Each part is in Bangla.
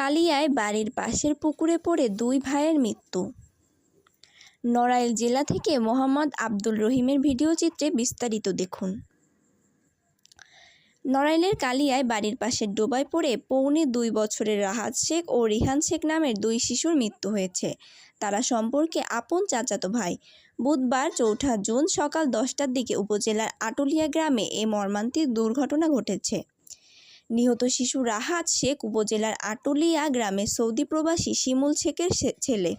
কালিয়ায় বাড়ির পাশের পুকুরে পড়ে দুই ভাইয়ের মৃত্যু। নড়াইল জেলা থেকে মোহাম্মদ আব্দুল রহিমের ভিডিও চিত্রে বিস্তারিত দেখুন। নড়াইলের কালিয়ায় বাড়ির পাশের ডোবায় পড়ে পৌনে দুই বছরের রাহাত শেখ ও রিহান শেখ নামের দুই শিশুর মৃত্যু হয়েছে। তারা সম্পর্কে আপন চাচাতো ভাই। বুধবার চৌঠা জুন সকাল দশটার দিকে উপজেলার আটুলিয়া গ্রামে এ মর্মান্তিক দুর্ঘটনা ঘটেছে। নিহত শিশু রাহাত শেখ উপজেলার আটলিয়া গ্রামে সৌদি প্রবাসী শিমুল শেখের ছেলে।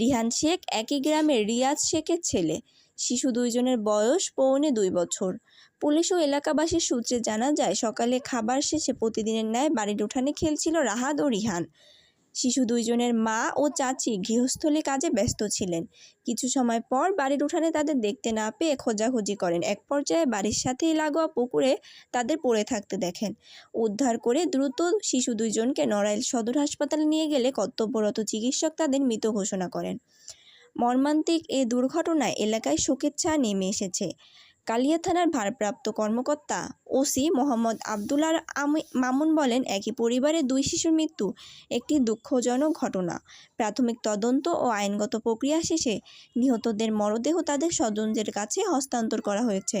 রিহান শেখ একই গ্রামের রিয়াজ শেখের ছেলে। শিশু দুইজনের বয়স পৌনে দুই বছর। পুলিশ ও এলাকাবাসীর সূত্রে জানা যায়, সকালে খাবার শেষে প্রতিদিনের ন্যায় বাড়ির উঠানে খেলছিল রাহাত ও রিহান। শিশু দুইজনের মা ও চাচি গৃহস্থলী কাজে ব্যস্ত ছিলেন। কিছু সময় পর বাড়ির উঠানে তাদের দেখতে না পেয়ে খোঁজাখুঁজি করেন। এক পর্যায়ে বাড়ির সাথেই লাগোয়া পুকুরে তাদের পড়ে থাকতে দেখেন। উদ্ধার করে দ্রুত শিশু দুইজনকে নড়াইল সদর হাসপাতালে নিয়ে গেলে কর্তব্যরত চিকিৎসক তাদের মৃত ঘোষণা করেন। মর্মান্তিক এ দুর্ঘটনায় এলাকায় শোকের ছায়া নেমে এসেছে। কালিয়া থানার ভারপ্রাপ্ত কর্মকর্তা ওসি মোহাম্মদ আবদুল্লার মামুন বলেন, একই পরিবারের দুই শিশুর মৃত্যু, একটি দুঃখজনক ঘটনা। প্রাথমিক তদন্ত ও আইনগত প্রক্রিয়া শেষে নিহতদের মরদেহ তাদের স্বজনদের কাছে হস্তান্তর করা হয়েছে।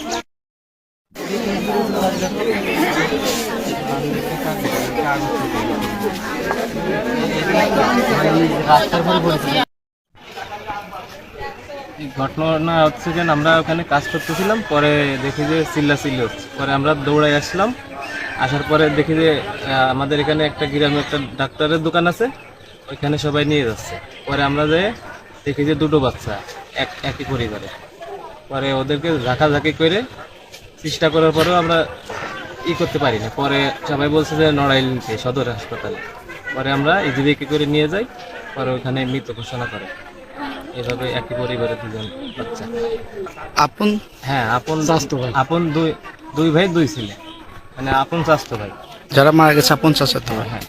ঘটনা হচ্ছে যে আমরা ওখানে কাজ করতেছিলাম, পরে দেখি যে চিল্লা চিল্লি হচ্ছে। পরে আমরা দৌড়াই আসলাম, আসার পরে দেখি যে আমাদের এখানে একটা গ্রামে একটা ডাক্তারের দোকান আছে, ওইখানে সবাই নিয়ে যাচ্ছে। পরে আমরা যে দেখি যে দুটো বাচ্চা, এক, একই পরিবারে পরে ওদেরকে ঝাঁকাঝাঁকি করে, চেষ্টা করার পরেও আমরা ই করতে পারি না পরে সবাই বলছে যে নড়াইল নিতে সদর হাসপাতালে। পরে আমরা ইজিবিকে করে নিয়ে যাই পরে ওখানে মৃত ঘোষণা করে। এভাবে একই পরিবারের দুজন বাচ্চা। আপন হ্যাঁ আপন স্বাস্থ্য ভাই। আপন দুই দুই ভাই দুই ছেলে। মানে আপন স্বাস্থ্য ভাই। যারা মারা গেছে আপন স্বাস্থ্য ভাই। হ্যাঁ।